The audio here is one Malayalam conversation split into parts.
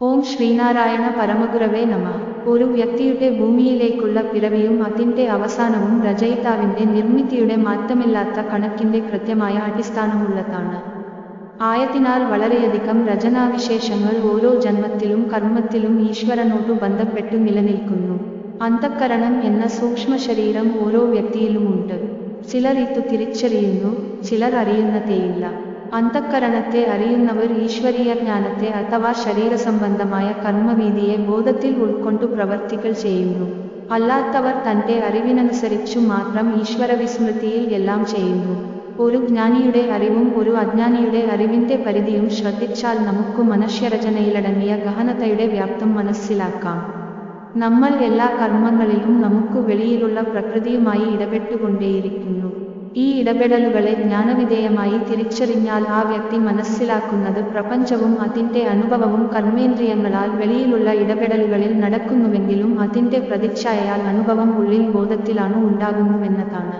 ഓം ശ്രീനാരായണ പരമഗുരവേ നമ. ഒരു വ്യക്തിയുടെ ഭൂമിയിലേക്കുള്ള പിറവിയും അതിന്റെ അവസാനവും രചയിതാവിന്റെ നിർമ്മിതിയുടെ മാറ്റമില്ലാത്ത കണക്കിന്റെ കൃത്യമായ അടിസ്ഥാനമുള്ളതാണ്. ആയതിനാൽ വളരെയധികം രചനാവിശേഷങ്ങൾ ഓരോ ജന്മത്തിലും കർമ്മത്തിലും ഈശ്വരനോടു ബന്ധപ്പെട്ടു നിലനിൽക്കുന്നു. അന്തക്കരണം എന്ന സൂക്ഷ്മശരീരം ഓരോ വ്യക്തിയിലുമുണ്ട്. ചിലർ ഇത് തിരിച്ചറിയുന്നു ചിലർ അറിയുന്നതേയില്ല. അന്തഃക്കരണത്തെ അറിയുന്നവർ ഈശ്വരീയ ജ്ഞാനത്തെ അഥവാ ശരീരസംബന്ധമായ കർമ്മവീതിയെ ബോധത്തിൽ ഉൾക്കൊണ്ടു പ്രവർത്തികൾ ചെയ്യുന്നു. അല്ലാത്തവർ തന്റെ അറിവിനനുസരിച്ചു മാത്രം ഈശ്വരവിസ്മൃതിയിൽ എല്ലാം ചെയ്യുന്നു. ഒരു ജ്ഞാനിയുടെ അറിവും ഒരു അജ്ഞാനിയുടെ അറിവിന്റെ പരിധിയും ശ്രദ്ധിച്ചാൽ നമുക്ക് മനുഷ്യരചനയിലടങ്ങിയ ഗഹനതയുടെ വ്യാപ്തം മനസ്സിലാക്കാം. നമ്മൾ എല്ലാ കർമ്മങ്ങളിലും നമുക്ക് വെളിയിലുള്ള പ്രകൃതിയുമായി ഇടപെട്ടുകൊണ്ടേയിരിക്കുന്നു. ഈ ഇടപെടലുകളെ ജ്ഞാനവിധേയമായി തിരിച്ചറിഞ്ഞാൽ ആ വ്യക്തി മനസ്സിലാക്കുന്നത് പ്രപഞ്ചവും അതിന്റെ അനുഭവവും കർമ്മേന്ദ്രിയങ്ങളാൽ വെളിയിലുള്ള ഇടപെടലുകളിൽ നടക്കുന്നുവെങ്കിലും അതിന്റെ പ്രതിച്ഛായയാൽ അനുഭവം ഉള്ളിൽ ബോധത്തിലാണ് ഉണ്ടാകുന്നുവെന്നതാണ്.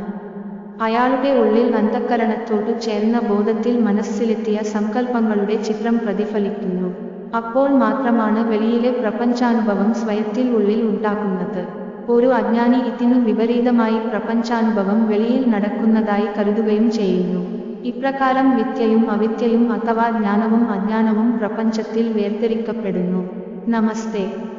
അയാളുടെ ഉള്ളിൽ അന്ധക്കരണത്തോട് ചേർന്ന ബോധത്തിൽ മനസ്സിലെത്തിയ സങ്കല്പങ്ങളുടെ ചിത്രം പ്രതിഫലിക്കുന്നു. അപ്പോൾ മാത്രമാണ് വെളിയിലെ പ്രപഞ്ചാനുഭവം സ്വയത്തിൽ ഉള്ളിൽ ഉണ്ടാക്കുന്നത് ഒരു അജ്ഞാനി ഇതിനു വിപരീതമായി പ്രപഞ്ചാനുഭവം വെളിയിൽ നടക്കുന്നതായി കരുതുകയും ചെയ്യുന്നു. ഇപ്രകാരം വിദ്യയും അവിദ്യയും അഥവാ ജ്ഞാനവും അജ്ഞാനവും പ്രപഞ്ചത്തിൽ വേർതിരിക്കപ്പെടുന്നു. നമസ്തേ.